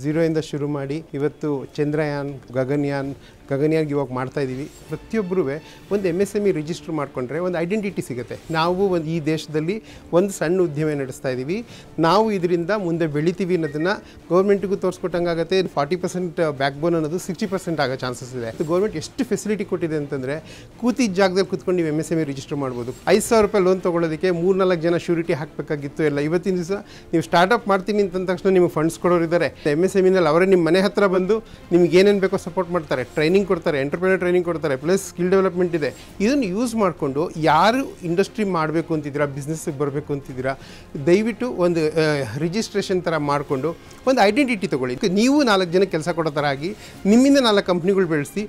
ಝೀರೋಯಿಂದ ಶುರು ಮಾಡಿ ಇವತ್ತು ಚಂದ್ರಯಾನ್ ಗಗನ್ಯಾನ್ ಗಗನ್ಯಾನ್ ಇವಾಗ ಮಾಡ್ತಾ ಇದ್ದೀವಿ ಪ್ರತಿಯೊಬ್ಬರೂ ಒಂದು M S M E register ಮಾಡಿಕೊಂಡ್ರೆ ಒಂದು ಐಡೆಂಟಿಟಿ ಸಿಗುತ್ತೆ. ನಾವು ಒಂದು ಈ ದೇಶದಲ್ಲಿ ಒಂದು ಸಣ್ಣ ಉದ್ಯಮ ನಡೆಸ್ತಾ ಇದ್ದೀವಿ ನಾವು ಇದರಿಂದ ಮುಂದೆ ಬೆಳಿತೀವಿ ಅನ್ನೋದನ್ನು ಗೌರ್ಮೆಂಟಿಗೂ ತೋರಿಸ್ಕೊಟ್ಟಂಗಾಗುತ್ತೆ. ಫಾರ್ಟಿ ಪರ್ಸೆಂಟ್ ಬ್ಯಾಕ್ ಬೋನ್ ಅನ್ನೋದು ಸಿಕ್ಸ್ಟಿ ಪರ್ಸೆಂಟ್ ಆಗೋ ಚಾನ್ಸಸ್ ಇದೆ. ಗೌರ್ಮೆಂಟ್ ಎಷ್ಟು ಫೆಸಿಲಿಟಿ ಕೊಟ್ಟಿದೆ ಅಂತಂದರೆ ಕೂತಿದ್ದ ಜಾಗದಲ್ಲಿ ಕೂತ್ಕೊಂಡು ನೀವು M S M E register ಮಾಡ್ಬೋದು. ಐದು ಸಾವಿರ ರೂಪಾಯಿ ಲೋನ್ ತೊಗೊಳೋದಕ್ಕೆ ಮೂರು ನಾಲ್ಕು ಜನ ಶ್ಯೂರಿಟಿ ಹಾಕಬೇಕಾಗಿತ್ತು ಎಲ್ಲ. ಇವತ್ತಿನ ದಿವಸ ನೀವು ಸ್ಟಾರ್ಟಪ್ ಮಾಡ್ತೀನಿ ಅಂತ ತಕ್ಷಣ ನಿಮಗೆ ಫಂಡ್ಸ್ ಕೊಡೋರು ಇದ್ದಾರೆ ಎಂ ಎಸ್ ಎಂ ಇನಲ್ಲಿ ಅವರೇ ನಿಮ್ಮ ಮನೆ ಹತ್ರ ಬಂದು ನಿಮ್ಗೆ ಏನೇನು ಬೇಕೋ ಸಪೋರ್ಟ್ ಮಾಡ್ತಾರೆ. ಟ್ರೈನಿಂಗ್ ಕೊಡ್ತಾರೆ ಎಂಟರ್ಪ್ರಿನರ್ ಟ್ರೈನಿಂಗ್ ಕೊಡ್ತಾರೆ ಪ್ಲಸ್ ಸ್ಕಿಲ್ ಡೆವಲಪ್ಮೆಂಟ್ ಇದೆ. ಇದನ್ನು ಯೂಸ್ ಮಾಡಿಕೊಂಡು ಯಾರು ಇಂಡಸ್ಟ್ರಿ ಮಾಡಬೇಕು ಅಂತಿದ್ದೀರಾ ಬಿಸ್ನೆಸ್ಸಿಗೆ ಬರಬೇಕು ಅಂತಿದ್ದೀರಾ, ದಯವಿಟ್ಟು ಒಂದು ರಿಜಿಸ್ಟ್ರೇಷನ್ ಥರ ಮಾಡಿಕೊಂಡು ಒಂದು ಐಡೆಂಟಿಟಿ ತೊಗೊಳ್ಳಿ. ನೀವು ನಾಲ್ಕು ಜನ ಕೆಲಸ ಕೊಡೋ ಥರ ಆಗಿ ನಿಮ್ಮಿಂದ ನಾಲ್ಕು ಕಂಪ್ನಿಗಳು ಬೆಳೆಸಿ.